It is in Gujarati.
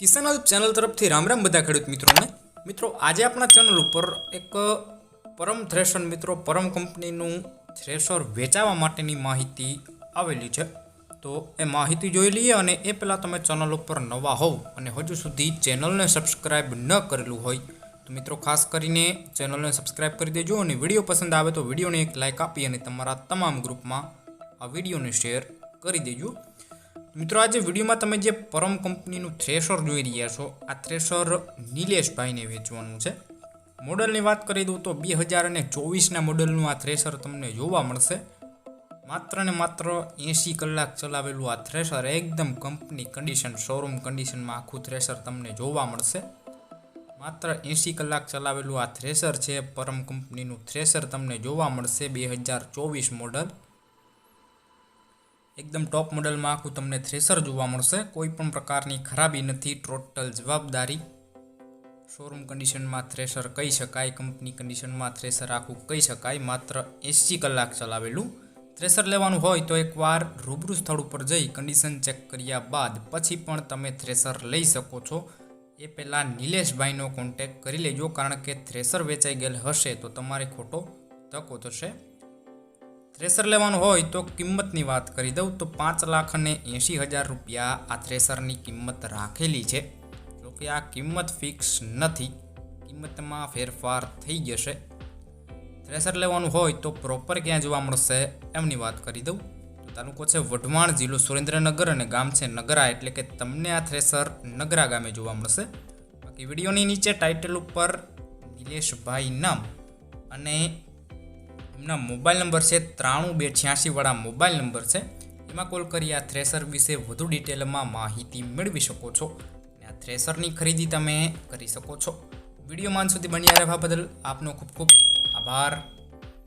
કિસાન હેલ્પ ચેનલ તરફથી રામ રામ બધા ખેડૂત મિત્રોને. મિત્રો, આજે આપણા ચેનલ ઉપર એક પરમ થ્રેશર મિત્રો, પરમ કંપનીનું થ્રેશર વેચાવા માટેની માહિતી આવેલી છે. તો એ માહિતી જોઈ લઈએ અને એ પહેલાં તમે ચેનલ ઉપર નવા હોવ અને હજુ સુધી ચેનલને સબસ્ક્રાઈબ ન કરેલું હોય, તો મિત્રો ખાસ કરીને ચેનલને સબસ્ક્રાઈબ કરી દેજો અને વીડિયો પસંદ આવે તો વિડીયોને એક લાઇક આપી અને તમારા તમામ ગ્રુપમાં આ વિડીયોને શેર કરી દેજો. મિત્રો, આજે વિડીયોમાં તમે જે પરમ કંપનીનું થ્રેશર જોઈ રહ્યા છો, આ થ્રેશર નિલેશભાઈને વેચવાનું છે. મોડલની વાત કરી દઉં તો બે હજાર અને ચોવીસના મોડલનું આ થ્રેશર તમને જોવા મળશે. માત્ર ને માત્ર એંસી કલાક ચલાવેલું આ થ્રેશર એકદમ કંપની કન્ડિશન શોરૂમ કન્ડિશનમાં આખું થ્રેશર તમને જોવા મળશે. માત્ર એંસી કલાક ચલાવેલું આ થ્રેશર છે, પરમ કંપનીનું થ્રેશર તમને જોવા મળશે બે હજાર ચોવીસ મોડલ. એકદમ ટોપ મોડલમાં આખું તમને થ્રેસર જોવા મળશે. કોઈ પણ પ્રકારની ખરાબી નથી ટોટલ જવાબદારી. શોરૂમ કન્ડિશનમાં થ્રેસર કહી શકાય કંપની કન્ડિશનમાં થ્રેસર આખું કહી શકાય, માત્ર એંસી કલાક ચલાવેલું. થ્રેસર લેવાનું હોય તો એકવાર રૂબરૂ સ્થળ ઉપર જઈ કન્ડિશન ચેક કર્યા બાદ પછી પણ તમે થ્રેસર લઈ શકો છો. એ પહેલાં નિલેશભાઈનો કોન્ટેક કરી લેજો, કારણ કે થ્રેસર વેચાઈ ગયેલ હશે તો તમારે ખોટો ધક્કો થશે. થ્રેસર લેવાનું હોય તો કિંમતની વાત કરી દઉં તો પાંચ લાખ અને એંશી હજાર રૂપિયા આ થ્રેસરની કિંમત રાખેલી છે. જોકે આ કિંમત ફિક્સ નથી, કિંમતમાં ફેરફાર થઈ જશે. થ્રેસર લેવાનું હોય તો પ્રોપર ક્યાં જોવા મળશે એમની વાત કરી દઉં. તાલુકો છે વઢવાણ, જિલ્લો સુરેન્દ્રનગર અને ગામ છે નગરા, એટલે કે તમને આ થ્રેસર નગરા ગામે જોવા મળશે. બાકી વિડીયોની નીચે ટાઇટલ ઉપર નિલેશભાઈ નામ અને એમના મોબાઈલ નંબર છે ત્રાણું બે છ્યાસીવાળા મોબાઈલ નંબર છે. એમાં કોલ કરી આ થ્રેસર વિશે વધુ ડિટેલમાં માહિતી મેળવી શકો છો. અને આ થ્રેસરની ખરીદી તમે કરી શકો છો. વીડિયો માન સુધી બન્યા રહેવા બદલ આપનો ખૂબ ખૂબ આભાર.